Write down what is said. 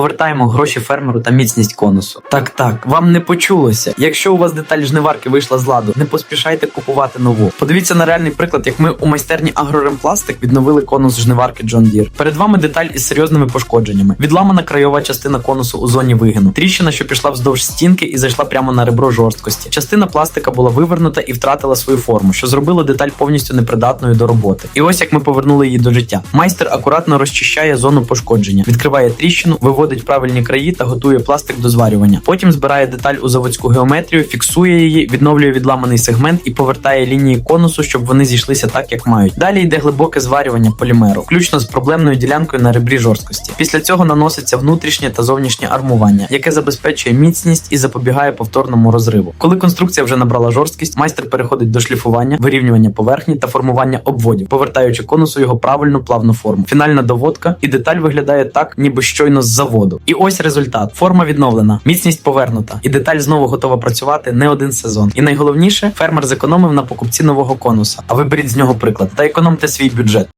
Повертаємо гроші фермеру та міцність конусу. Так, так, вам не почулося. Якщо у вас деталь жниварки вийшла з ладу, не поспішайте купувати нову. Подивіться на реальний приклад, як ми у майстерні Агроремпластик відновили конус жниварки John Deere. Перед вами деталь із серйозними пошкодженнями. Відламана краєва частина конусу у зоні вигину. Тріщина, що пішла вздовж стінки і зайшла прямо на ребро жорсткості. Частина пластика була вивернута і втратила свою форму, що зробило деталь повністю непридатною до роботи. І ось як ми повернули її до життя. Майстер акуратно розчищає зону пошкодження, відкриває тріщину, виводить правильні краї та готує пластик до зварювання. Потім збирає деталь у заводську геометрію, фіксує її, відновлює відламаний сегмент і повертає лінії конусу, щоб вони зійшлися так, як мають. Далі йде глибоке зварювання полімеру, включно з проблемною ділянкою на ребрі жорсткості. Після цього наноситься внутрішнє та зовнішнє армування, яке забезпечує міцність і запобігає повторному розриву. Коли конструкція вже набрала жорсткість, майстер переходить до шліфування, вирівнювання поверхні та формування обводів, повертаючи конусу його правильну плавну форму. Фінальна доводка і деталь виглядає так, ніби щойно з заводу. І ось результат: форма відновлена, міцність повернута, і деталь знову готова працювати не один сезон. І найголовніше, фермер зекономив на покупці нового конуса. А ви беріть з нього приклад та економте свій бюджет.